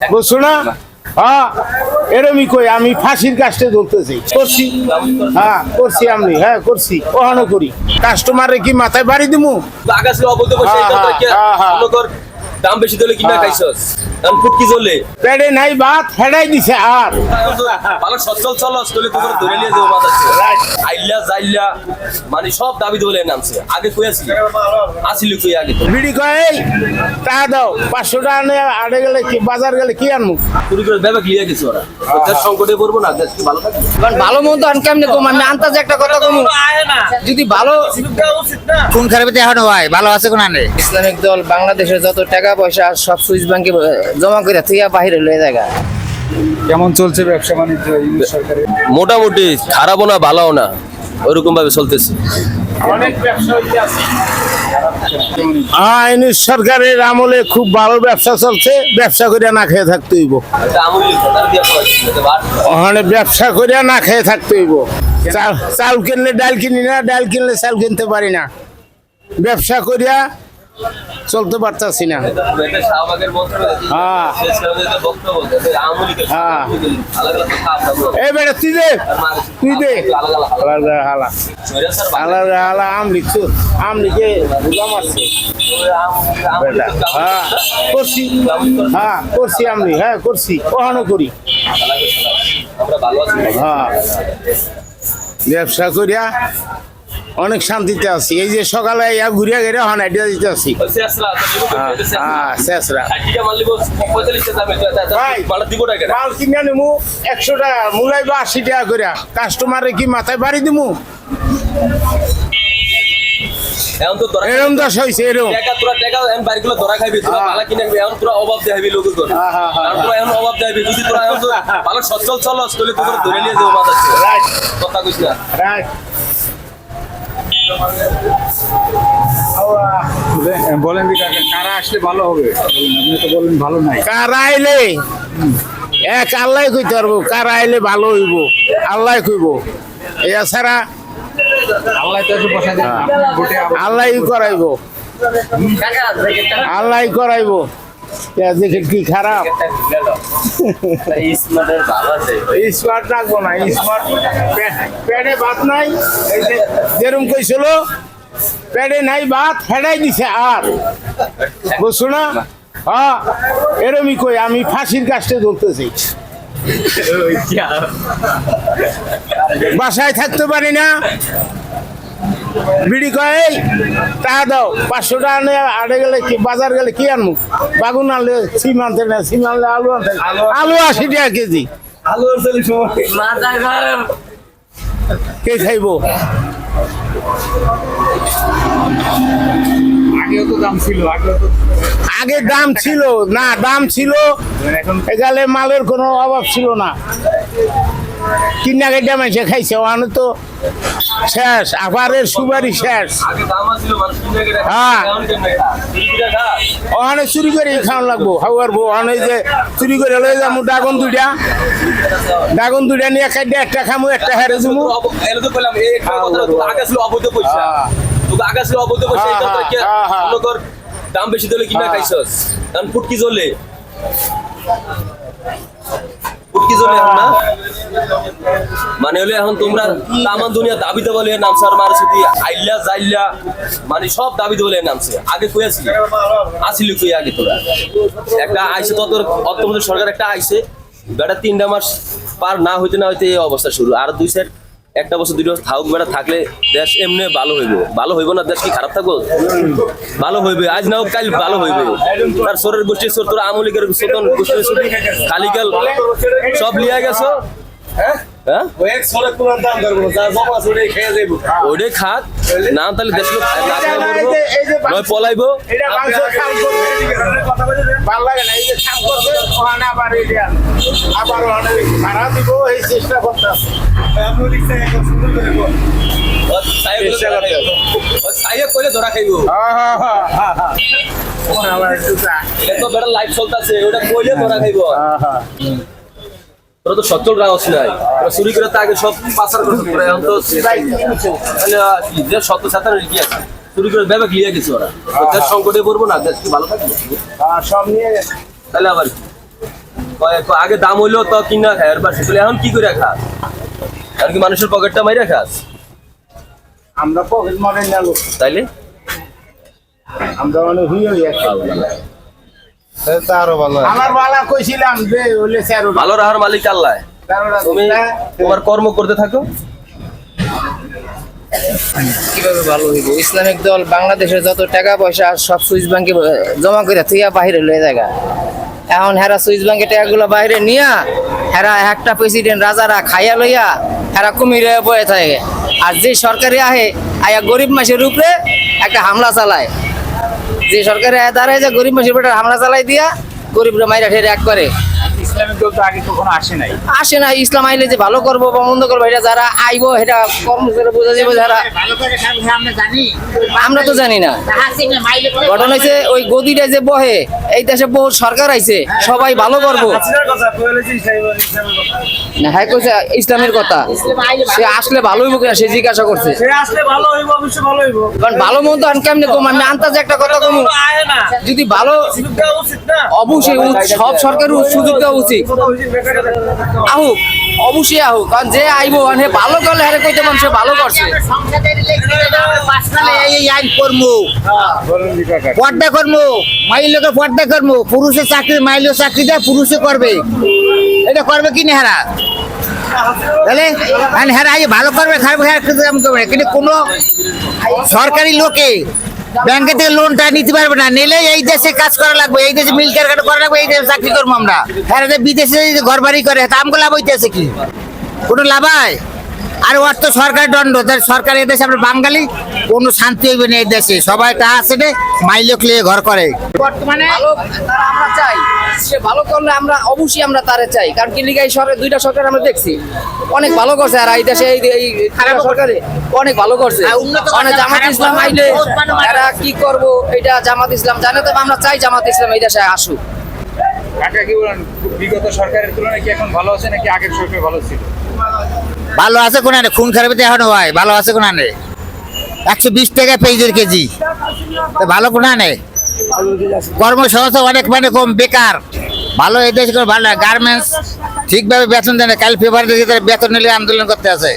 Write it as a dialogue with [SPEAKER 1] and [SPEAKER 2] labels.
[SPEAKER 1] বুঝছ না হ্যাঁ এরমই কই আমি ফাঁসির কাজটা ধরতেছি। করছি। হ্যাঁ করছি আমি হ্যাঁ করছি ওহানো করি। কাস্টমারে কি মাথায় বাড়ি দিমু?
[SPEAKER 2] আকাশে অবৈধ
[SPEAKER 1] হ্যাঁ, হ্যাঁ, হ্যাঁ।
[SPEAKER 2] দাম বেশি দিলে কি
[SPEAKER 1] না
[SPEAKER 2] খাইছস? কারণ ফুটকি জ্বলে
[SPEAKER 1] পেড়ে নাই ভাত ফেড়াই দিছে আর।
[SPEAKER 2] ভালো চলস তোলে ধরে নিয়ে যাব মাথা আইলা যাইলা মানে সব দাবি দলে নামছে আগে কই আসলি? আসলি কই আগে?
[SPEAKER 1] বিড়ি দাও পাঁচশো টাকা নিয়ে আড়ে গেলে কি বাজার গেলে কি আনমু
[SPEAKER 2] চুরি করে ব্যাপার লিয়ে গেছে ওরা। দেশ সংকটে পড়ব না দেশ ভালো থাকবে?
[SPEAKER 3] ভালো মন্দ আন কেমনে কম? আমি আন্তাজে একটা কথা কম। যদি ভালো
[SPEAKER 4] কোন খারাপে এখনও ভাই ভালো আছে কোন আনে?
[SPEAKER 3] ইসলামিক দল বাংলাদেশের যত টাকা পয়সা সব সুইস ব্যাংকে জমা করে থুইয়া বাহিরে লয়ে জায়গা
[SPEAKER 5] কেমন চলছে ব্যবসা বাণিজ্য সরকারের?
[SPEAKER 2] মোটামুটি খারাপও না ভালোও না ওরকম ভাবে চলতেছে।
[SPEAKER 1] অনেক ব্যবসা হইতে আছে। সরকারের আমলে খুব ভালো ব্যবসা চলছে ব্যবসা করিয়া না খেয়ে থাকতে হইব। ওখানে ব্যবসা করিয়া না খেয়ে থাকতে হইব। চাল চাল কিনলে ডাল কিনি না ডাল কিনলে চাল কিনতে পারি না। ব্যবসা করিয়া চলতে পারতাছি না। হ্যাঁ। হ্যাঁ। এই তুই দে। তুই দে। গায়ে হালা। গায়ে হালা, আম লিখছো। আম লিখে হ্যাঁ। করছি। হ্যাঁ করছি আমি হ্যাঁ করছি। ওখানে করি। হ্যাঁ। ব্যবসা করিয়া অনেক শান্তিতে আছি। এই যে সকালে ইয়া ঘুরিয়া গেলে হন আইডিয়া দিতে আছি। হ্যাঁ ভাই। মাল কিনে নিমু একশো টাকা মুলাই বা আশি টাকা কাস্টমারে কি মাথায় বাড়ি দিমু?
[SPEAKER 2] এখন তো তোরা
[SPEAKER 1] এরম দশ হয়েছে এরম।
[SPEAKER 2] টাকা তোরা টাকা এখন বাড়িগুলো ধরা খাইবি। তোরা
[SPEAKER 1] হ্যাঁ।
[SPEAKER 2] কিনে এখন তোরা অভাব দেখাবি লোকের
[SPEAKER 1] হ্যাঁ, হ্যাঁ, হ্যাঁ,
[SPEAKER 2] তোরা এখন অভাব দেখাবি যদি তোরা এখন ভালো সচ্ছল চলস তাহলে তোকে ধরে নিয়ে যাব কথা না।
[SPEAKER 1] রাইট
[SPEAKER 5] বলেন কারা আসলে ভালো হবে? আপনি তো বলেন ভালো নাই।
[SPEAKER 1] কার আইলে? এক আল্লাহ কইতে পারব কার আইলে ভালো হইব? আল্লাহ কইব। এছাড়া
[SPEAKER 5] আল্লাহ তো বসা
[SPEAKER 1] আল্লাহ করাইব। আল্লাহ করাইব। এ দেখে কি খারাপ? স্মার্ট রাখব না স্মার্ট প্যাডে ভাত নাই এই যে যেরকম কইছিল প্যাডে নাই ভাত ফেড়াই দিছে আর। বুঝছ না? হ্যাঁ এরমই কই আমি ফাঁসির কাজটা ধরতেছি। বাসায় থাকতে পারি না। বিড়ি কয় টাকা দাও পাঁচশো টাকা নিয়ে আড়ে গেলে কি বাজার গেলে কি আনব? বাগুন আনলে সিম আনতে না সিম আনলে আলু আনতে আলু আশি টাকা কেজি। কে খাইবো?
[SPEAKER 5] তো তো
[SPEAKER 1] আগে দাম ছিল না দাম ছিল
[SPEAKER 5] এখন
[SPEAKER 1] এখানে মালের কোনো অভাব ছিল না। কিনা কেটে মাইসে খাইছে ওখানে তো শেষ আবারের সুপারি শেষ।
[SPEAKER 2] দাম মানুষ
[SPEAKER 1] হ্যাঁ। ওখানে চুরি করে খাওয়ান লাগবো খাওয়ার বউ ওখানে যে চুরি করে লয়ে যাব ডাগন দুইটা। ডাগন দুইটা নিয়ে খাইতে একটা খামু একটা হেরে দিমু
[SPEAKER 2] এলো তো বললাম এই একটা কথা তোকে আগে ছিল অবৈধ পয়সা দাম বেশি দিলে কিনা
[SPEAKER 1] হ্যাঁ।
[SPEAKER 2] খাইছস? কারণ ফুটকি জ্বলে। মানে হলে এখন তোমরা তামান দুনিয়া দাবি দেবো লিয়ে নামছে আর মার সাথে আইলা যাইলা মানে সব দাবি দেবো লিয়ে নামছে আগে কই আসলি? আসলি কই আগে তোরা? একটা আইসে তত তোর অর্থমন্ত্রী সরকার একটা আইসে। বেটা তিনটা মাস পার না হইতে না হইতে এই অবস্থা শুরু। আর দুই সাইড একটা বছর, দুই বছর থাকুক বেড়া থাকলে দেশ এমনি ভালো হইব। ভালো হইব না, দেশ কি খারাপ থাকব? ভালো হইবে, আজ না হোক কাল ভালো হইবে। তার সরের গোষ্ঠীর সর তোর আমলিকের সতন গোষ্ঠীর সর খালিকাল সব লিয়া গেছো? হ্যাঁ ওইটাই খাক না তাহলে দেশ লোক নয় পলাইবো।
[SPEAKER 1] এটা মানুষের খাম করবে। ভালো লাগে না এই যে খাম করবে ওখানে আবার এই যে আবার ওখানে দিব এই চেষ্টা করতে হবে।
[SPEAKER 2] সাহেব কইলে ধরা খাইবো।
[SPEAKER 1] হ্যাঁ, হ্যাঁ, হ্যাঁ, হ্যাঁ, হ্যাঁ।
[SPEAKER 2] লাইফ চলতেছে ওটা কইলে ধরা খাইবো।
[SPEAKER 1] হ্যাঁ, হ্যাঁ।
[SPEAKER 2] তোরা তো সচ্ছল রাখস নাই। তোরা চুরি করে তো আগে সব পাচার পারে এখন তো সত্য কি আছে? চুরি করে ব্যাপার লিয়ে গেছে ওরা। দেশ সংকটে পড়ব না দেশ কি ভালো থাকবে? তাহলে আবার আগে দাম হইল তো কিনা খায় আর বাসি এখন কি করে খাস আর কি মানুষের পকেটটা মাইরা খাস
[SPEAKER 1] আমরা পকেট মারে না
[SPEAKER 2] তাইলে?
[SPEAKER 1] আমরা মানে হইয়া
[SPEAKER 4] আরও ভালো
[SPEAKER 1] আমার বালা কইছিলাম যে হলে স্যারো
[SPEAKER 2] ভালো রাহার মালিক আল্লাহ। তুমি তোমার কর্ম করতে থাকো।
[SPEAKER 3] কীভাবে ভালো হইব? ইসলামিক দল বাংলাদেশের যত টাকা পয়সা সব সুইস ব্যাংকে জমা করে থুইয়া বাহিরে লয়ে জায়গা এখন হেরা সুইস ব্যাংকে টাকাগুলো বাইরে নিয়া হেরা একটা প্রেসিডেন্ট রাজারা খাইয়া লইয়া হেরা কুমিরে বয়ে থাকে। আর যে সরকারি আহে আয়া গরিব মাসের উপরে একটা হামলা চালায়। যে সরকারের দাঁড়ায় যে গরিব মানুষের হামলা চালাই দিয়া গরিবরা মাইরা ঠেরে এক করে।
[SPEAKER 5] ইসলামিক দল তো আগে কখনো আসে নাই।
[SPEAKER 3] আসে না ইসলাম আইলে যে ভালো করব বা মন্দ করব এটা যারা আইবো এটা বোঝা যাবে যারা
[SPEAKER 4] ভালো আমরা
[SPEAKER 3] তো জানি না। ঘটনা হয়েছে ওই গদিটা যে বহে এই দেশে বহু সরকার আইছে সবাই ভালো করব। না হ্যাঁ কইছে ইসলামের কথা। সে আসলে ভালো হইব কিনা সে জিজ্ঞাসা করছে। কারণ ভালো মন্দ আন কেমনে কম? আমি আন্তাজে একটা কথা কম। যদি ভালো অবশ্যই সব সরকারের সুযোগ দেওয়া উচিত। আহুক অবশ্যই আহুক কারণ যে আইবো মানে ভালো করলে হ্যাঁ কইতে মানুষ ভালো করছে।
[SPEAKER 4] পর্দা করব মাইলোকে পর্দা করব পুরুষের চাকরি, মাইলো চাকরি দেয়, পুরুষে করবে। এটা করবে কি না হেরা? ভালো করবে, খারাপ। কিন্তু কোনো সরকারি লোকে ব্যাংকে থেকে লোনটা নিতে পারবে না। নিলে এই দেশে কাজ করা লাগবে, এই দেশে মিল কারখানা করা লাগবে, এই দেশে চাকরি করব আমরা। হ্যাঁ বিদেশে ঘর বাড়ি করে, তা আমগুলো লাভ হইতেছে কি? কোনো লাভ হয়? আর ওর তো সরকার দণ্ড সরকার এদেশে আমরা বাঙালি কোনো শান্তি হইবে না এই দেশে। সবাই তা আছে রে মাইলোক লিয়ে ঘর করে। বর্তমানে
[SPEAKER 3] আমরা চাই। সে ভালো করলে আমরা অবশ্যই আমরা তারে চাই। কারণ কি লিগাই সরকার দুইটা সরকার আমরা দেখছি। অনেক ভালো করছে। আর এই দেশে এই এই খারাপ সরকারে অনেক ভালো করছে। অনেক জামাত ইসলাম আইলে এরা কি করব? এটা জামাত ইসলাম জানে তবে আমরা চাই জামাত ইসলাম এই দেশে আসুক।
[SPEAKER 5] কাকা কি বলেন? বিগত সরকারের তুলনায় কি এখন ভালো আছে নাকি আগের সরকার ভালো ছিল?
[SPEAKER 4] ভালো আছে কোন আনে? খুন খারাপ এখনও হয়। ভালো আছে কোন আনে? একশো বিশ টাকা পেঁয়াজের কেজি। ভালো কোনো নেই। কর্মসংস্থা অনেক মানে কম, বেকার। ভালো এই দেশে কোনো ভালো গার্মেন্টস ঠিকভাবে বেতন দেয় না। কাল থেকে বেতন নিলে আন্দোলন করতে আছে।